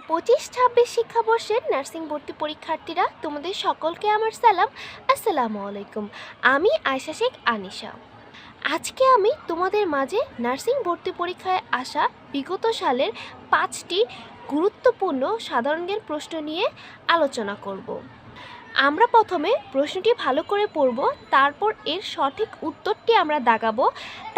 হাজার পঁচিশ ছাব্বিশ শিক্ষাবর্ষের নার্সিং ভর্তি পরীক্ষার্থীরা, তোমাদের সকলকে আমার সালাম। আসসালামু আলাইকুম। আমি আয়সা শেখ, আনিশা। আজকে আমি তোমাদের মাঝে নার্সিং ভর্তি পরীক্ষায় আসা বিগত সালের পাঁচটি গুরুত্বপূর্ণ সাধারণ জ্ঞান প্রশ্ন নিয়ে আলোচনা করব। আমরা প্রথমে প্রশ্নটি ভালো করে পড়ব, তারপর এর সঠিক উত্তরটি আমরা দাগাবো,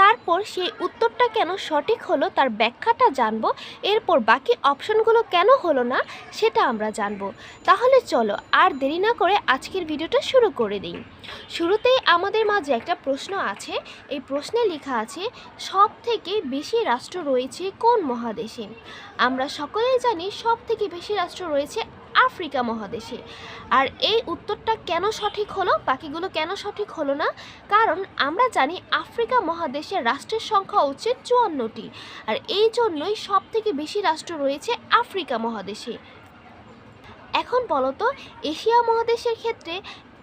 তারপর সেই উত্তরটা কেন সঠিক হলো তার ব্যাখ্যাটা জানব, এরপর বাকি অপশনগুলো কেন হলো না সেটা আমরা জানব। তাহলে চলো আর দেরি না করে আজকের ভিডিওটা শুরু করে দিই। শুরুতেই আমাদের মাঝে একটা প্রশ্ন আছে, এই প্রশ্নে লেখা আছে সব থেকে বেশি রাষ্ট্র রয়েছে কোন মহাদেশে? আমরা সকলেই জানি সব থেকে বেশি রাষ্ট্র রয়েছে আফ্রিকা মহাদেশে। আর এই উত্তরটা কেন সঠিক হলো, বাকিগুলো কেন সঠিক হলো না? কারণ আমরা জানি আফ্রিকা মহাদেশে রাষ্ট্রের সংখ্যা হচ্ছে চুয়ান্নটি। আর এই জন্যই সব থেকে বেশি রাষ্ট্র রয়েছে আফ্রিকা মহাদেশে। এখন বলো তো এশিয়া মহাদেশের ক্ষেত্রে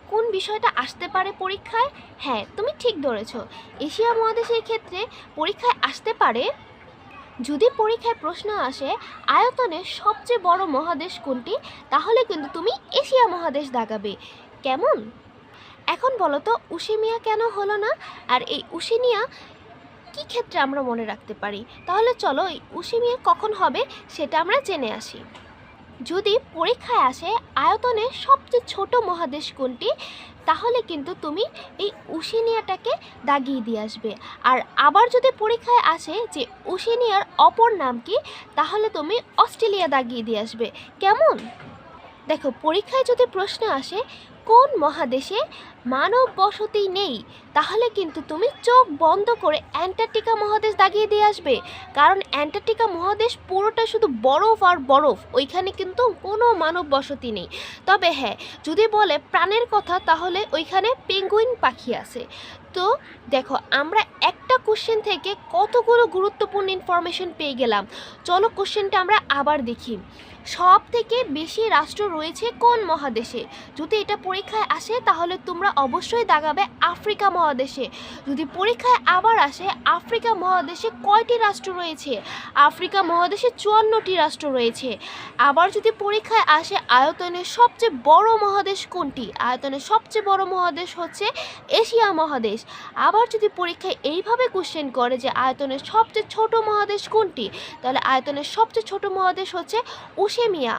কোন বিষয়টা আসতে পারে পরীক্ষায়? হ্যাঁ তুমি ঠিক ধরেছ। এশিয়া মহাদেশের ক্ষেত্রে পরীক্ষায় আসতে পারে যদি পরীক্ষায় প্রশ্ন আসে আয়তনে সবচেয়ে বড় মহাদেশ কোনটি? তাহলে কিন্তু তুমি এশিয়া মহাদেশ দাগাবে। কেমন? এখন বলো তো উসেমিয়া কেন হলো না? আর এই উসেনিয়া কি ক্ষেত্রে আমরা মনে রাখতে পারি? তাহলে চলো, এই উসেমিয়া কখন হবে সেটা আমরা জেনে আসি। যদি পরীক্ষায় আসে আয়তনে সবচেয়ে ছোট মহাদেশ কোনটি? তাহলে কিন্তু তুমি এই উশিনিয়াটাকে দাগিয়ে দিয়ে আসবে। আর আবার যদি পরীক্ষায় আসে যে উশিনিয়ার অপর নাম কি, তাহলে তুমি অস্ট্রেলিয়া দাগিয়ে দিয়ে আসবে। কেমন? দেখো, পরীক্ষায় যদি প্রশ্ন আসে কোন মহাদেশে মানব বসতি নেই, তাহলে কিন্তু তুমি চোখ বন্ধ করে অ্যান্টার্কটিকা মহাদেশ দাগিয়ে দিয়ে আসবে। কারণ অ্যান্টার্কটিকা মহাদেশ পুরোটা শুধু বরফ আর বরফ, ওইখানে কিন্তু কোনো মানব বসতি নেই। তবে হ্যাঁ যদি বলে প্রাণের কথা, তাহলে ওইখানে পেঙ্গুইন পাখি আছে। তো দেখো, আমরা একটা কোশ্চেন থেকে কতগুলো গুরুত্বপূর্ণ ইনফরমেশন পেয়ে গেলাম। চলো কোশ্চেনটা আমরা আবার দেখি। সব থেকে বেশি রাষ্ট্র রয়েছে কোন মহাদেশে? যদি এটা পরীক্ষায় আসে, তাহলে তোমরা অবশ্যই দাগাবে আফ্রিকা মহাদেশে। যদি পরীক্ষায় আবার আসে, আফ্রিকা মহাদেশে কয়টি রাষ্ট্র রয়েছে? আফ্রিকা মহাদেশে চুয়ান্নটি রাষ্ট্র রয়েছে। আবার যদি পরীক্ষায় আসে, আয়তনের সবচেয়ে বড় মহাদেশ কোনটি? আয়তনের সবচেয়ে বড় মহাদেশ হচ্ছে এশিয়া মহাদেশ। আবার যদি পরীক্ষায় এইভাবে কোশ্চেন করে যে আয়তনের সবচেয়ে ছোট মহাদেশ কোনটি? তাহলে আয়তনের সবচেয়ে ছোট মহাদেশ হচ্ছে উসেমিয়া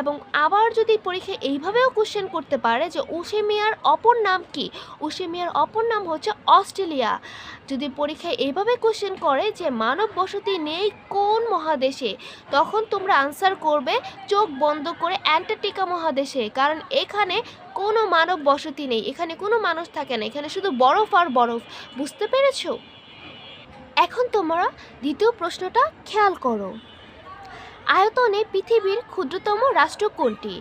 এবং আবার যদি পরীক্ষায় এইভাবেও কোশ্চেন করতে পারে যে উসেমিয়ার অপর নাম কি? উসেমিয়ার অপর নাম হচ্ছে অস্ট্রেলিয়া। যদি পরীক্ষায় এইভাবে কোশ্চেন করে যে মানব বসতি নেই কোন মহাদেশে, তখন তোমরা আনসার করবে চোখ বন্ধ করে অ্যান্টার্কটিকা মহাদেশে। কারণ এখানে কোনো মানব বসতি নেই, এখানে কোনো মানুষ থাকে না, এখানে শুধু বরফ আর বরফ। বুঝতে পেরেছ? এখন তোমরা দ্বিতীয় প্রশ্নটা খেয়াল করো। আয়তনে পৃথিবীর ক্ষুদ্রতম রাষ্ট্র কোনটি?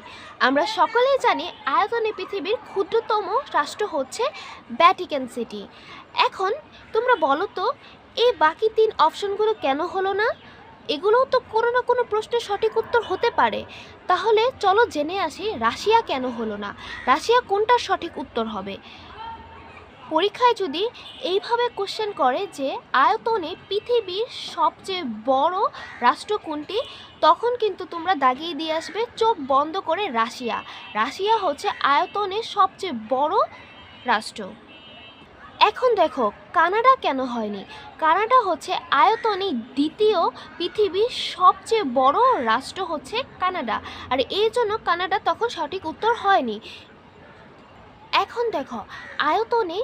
আমরা সকলেই জানি আয়তনে পৃথিবীর ক্ষুদ্রতম রাষ্ট্র হচ্ছে ভ্যাটিকান সিটি। এখন তোমরা বলো তো এই বাকি তিন অপশনগুলো কেন হলো না? এগুলোও তো কোনো না কোনো প্রশ্নের সঠিক উত্তর হতে পারে। তাহলে চলো জেনে আসি রাশিয়া কেন হলো না? রাশিয়া কোনটার সঠিক উত্তর হবে? পরীক্ষায় যদি এইভাবে কোশ্চেন করে যে আয়তনে পৃথিবীর সবচেয়ে বড় রাষ্ট্র কোনটি, তখন কিন্তু তোমরা দাগিয়ে দিয়ে আসবে চোখ বন্ধ করে রাশিয়া। রাশিয়া হচ্ছে আয়তনে সবচেয়ে বড় রাষ্ট্র। এখন দেখো, কানাডা কেন হয়নি? কানাডা হচ্ছে আয়তনে দ্বিতীয় পৃথিবীর সবচেয়ে বড় রাষ্ট্র হচ্ছে কানাডা। আর এই জন্য কানাডা তখন সঠিক উত্তর হয়নি। এখন দেখো, আয়তনে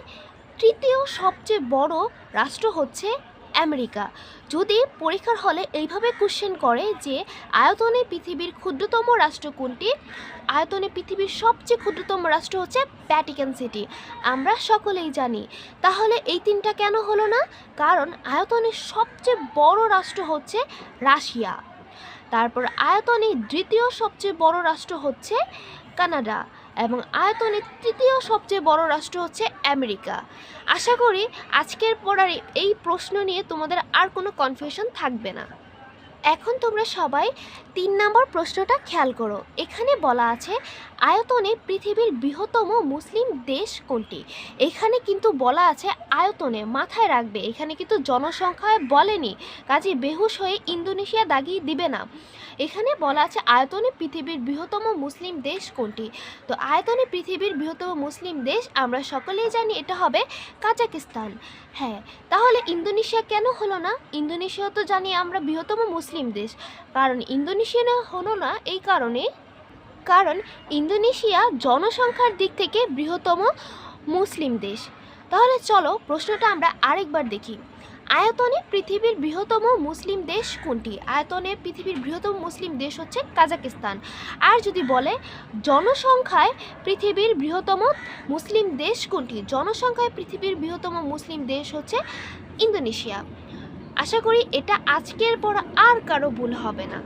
তৃতীয় সবচেয়ে বড় রাষ্ট্র হচ্ছে আমেরিকা। যদি পরীক্ষার হলে এইভাবে কোশ্চেন করে যে আয়তনে পৃথিবীর ক্ষুদ্রতম রাষ্ট্র কোনটি, আয়তনে পৃথিবীর সবচেয়ে ক্ষুদ্রতম রাষ্ট্র হচ্ছে ভ্যাটিকান সিটি আমরা সকলেই জানি। তাহলে এই তিনটা কেন হলো না? কারণ আয়তনের সবচেয়ে বড় রাষ্ট্র হচ্ছে রাশিয়া। তারপর আয়তনে দ্বিতীয় সবচেয়ে বড় রাষ্ট্র হচ্ছে কানাডা। এবং আয়তনে তৃতীয় সবচেয়ে বড় রাষ্ট্র হচ্ছে আমেরিকা। আশা করি আজকের পড়ার এই প্রশ্ন নিয়ে তোমাদের আর কোনো কনফিউশন থাকবে না। এখন তোমরা সবাই তিন নম্বর প্রশ্নটা খেয়াল করো। এখানে বলা আছে, আয়তনে পৃথিবীর বৃহত্তম মুসলিম দেশ কোনটি? এখানে কিন্তু বলা আছে আয়তনে, মাথায় রাখবে। এখানে কিন্তু জনসংখ্যায় বলেনি। কাজে বেহুশ হয়ে ইন্দোনেশিয়া দাগিয়ে দিবে না। এখানে বলা আছে আয়তনে পৃথিবীর বৃহত্তম মুসলিম দেশ কোনটি? তো আয়তনে পৃথিবীর বৃহত্তম মুসলিম দেশ আমরা সকলেই জানি এটা হবে কাজাকিস্তান। হ্যাঁ তাহলে ইন্দোনেশিয়া কেন হলো না? ইন্দোনেশিয়া তো জানি আমরা বৃহত্তম মুসলিম দেশ। কারণ ইন্দোনেশিয়া হলো না এই কারণে, কারণ ইন্দোনেশিয়া জনসংখ্যার দিক থেকে বৃহত্তম মুসলিম দেশ। তাহলে চলো প্রশ্নটা আমরা আরেকবার দেখি। আয়তনে পৃথিবীর বৃহত্তম মুসলিম দেশ কোনটি? আয়তনে পৃথিবীর বৃহত্তম মুসলিম দেশ হচ্ছে কাজাকিস্তান। আর যদি বলে, জনসংখ্যায় পৃথিবীর বৃহত্তম মুসলিম দেশ কোনটি? জনসংখ্যায় পৃথিবীর বৃহত্তম মুসলিম দেশ হচ্ছে ইন্দোনেশিয়া। আশা করি এটা আজকের পর আর কারও ভুল হবে না।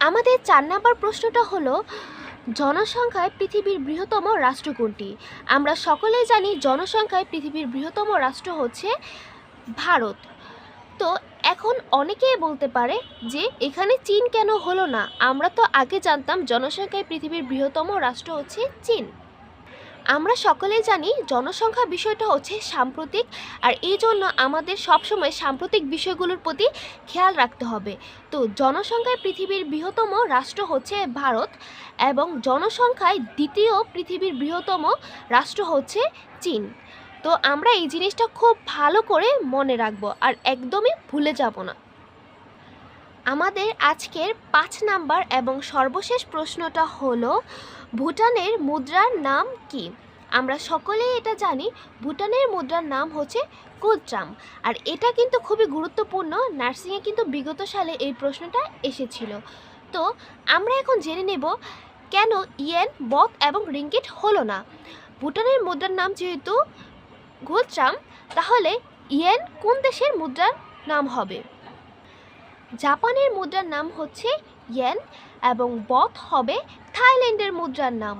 আমাদের চার নাম্বার প্রশ্নটা হলো, জনসংখ্যায় পৃথিবীর বৃহত্তম রাষ্ট্র কোনটি? আমরা সকলেই জানি জনসংখ্যায় পৃথিবীর বৃহত্তম রাষ্ট্র হচ্ছে ভারত। তো এখন অনেকেই বলতে পারে যে এখানে চীন কেন হলো না? আমরা তো আগে জানতাম জনসংখ্যায় পৃথিবীর বৃহত্তম রাষ্ট্র হচ্ছে চীন। আমরা সকলেই জানি জনসংখ্যা বিষয়টা হচ্ছে সাম্প্রতিক আর এই জন্য আমাদের সবসময় সাম্প্রতিক বিষয়গুলোর প্রতি খেয়াল রাখতে হবে। তো জনসংখ্যায় পৃথিবীর বৃহত্তম রাষ্ট্র হচ্ছে ভারত এবং জনসংখ্যায় দ্বিতীয় পৃথিবীর বৃহত্তম রাষ্ট্র হচ্ছে চীন। তো আমরা এই জিনিসটা খুব ভালো করে মনে রাখব আর একদমই ভুলে যাব না। আমাদের আজকের পাঁচ নাম্বার এবং সর্বশেষ প্রশ্নটা হলো, ভুটানের মুদ্রার নাম কি? আমরা সকলেই এটা জানি, ভুটানের মুদ্রার নাম হচ্ছে কুদ্রাম আর এটা কিন্তু খুবই গুরুত্বপূর্ণ, নার্সিংয়ে কিন্তু বিগত সালে এই প্রশ্নটা এসেছিল। তো আমরা এখন জেনে নেব, কেন ইয়েন বক এবং রিঙ্গিট হলো না? ভুটানের মুদ্রার নাম যেহেতু গুলট্রাম তাহলে ইয়েন কোন দেশের মুদ্রার নাম হবে? জাপানের মুদ্রার নাম হচ্ছে ইয়েন এবং বথ হবে থাইল্যান্ডের মুদ্রার নাম।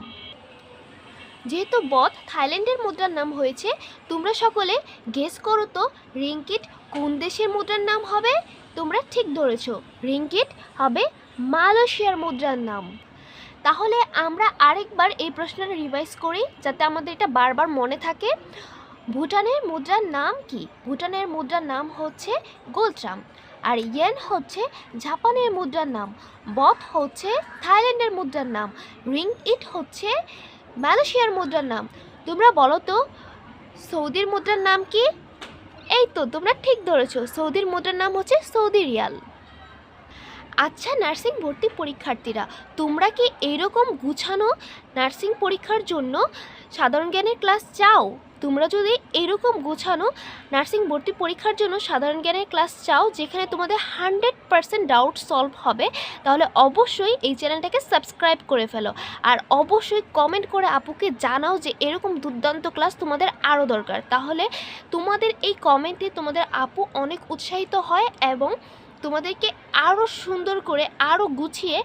যেহেতু বথ থাইল্যান্ডের মুদ্রার নাম হয়েছে, তোমরা সকলে গেস করো তো রিঙ্কিট কোন দেশের মুদ্রার নাম হবে? তোমরা ঠিক ধরেছ রিঙ্কিট হবে মালয়েশিয়ার মুদ্রার নাম। তাহলে আমরা আরেকবার এই প্রশ্নটা রিভাইজ করি, যাতে আমাদের এটা বারবার মনে থাকে। ভুটানের মুদ্রার নাম কি? ভুটানের মুদ্রার নাম হচ্ছে গোলট্রাম আর ইয়েন হচ্ছে জাপানের মুদ্রার নাম। বথ হচ্ছে থাইল্যান্ডের মুদ্রার নাম। রিং ইট হচ্ছে মালয়েশিয়ার মুদ্রার নাম। তোমরা বলো তো, সৌদির মুদ্রার নাম কি? এই তো, তোমরা ঠিক ধরেছো, সৌদির মুদ্রার নাম হচ্ছে সৌদি রিয়াল। আচ্ছা নার্সিং ভর্তি পরীক্ষার্থীরা, তোমরা কি এরকম গুছানো নার্সিং পরীক্ষার জন্য সাধারণ জ্ঞানের ক্লাস চাও? তোমরা যদি এরকম গোছানো নার্সিং ভর্তি পরীক্ষার জন্য সাধারণ জ্ঞানের ক্লাস চাও, যেখানে তোমাদের হান্ড্রেড পারসেন্ট ডাউট সলভ হবে, তাহলে অবশ্যই এই চ্যানেলটাকে সাবস্ক্রাইব করে ফেলো। আর অবশ্যই কমেন্ট করে আপুকে জানাও যে এরকম দুর্দান্ত ক্লাস তোমাদের আরও দরকার। তাহলে তোমাদের এই কমেন্টে তোমাদের আপু অনেক উৎসাহিত হয় এবং তোমাদেরকে আরও সুন্দর করে আরও গুছিয়ে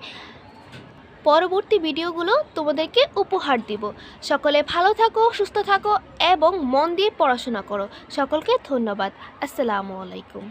পরবর্তী ভিডিওগুলো তোমাদেরকে উপহার দিব। সকলে ভালো থাকো, সুস্থ থাকো এবং মন দিয়ে পড়াশোনা করো। সকলকে ধন্যবাদ। আসসালামু আলাইকুম।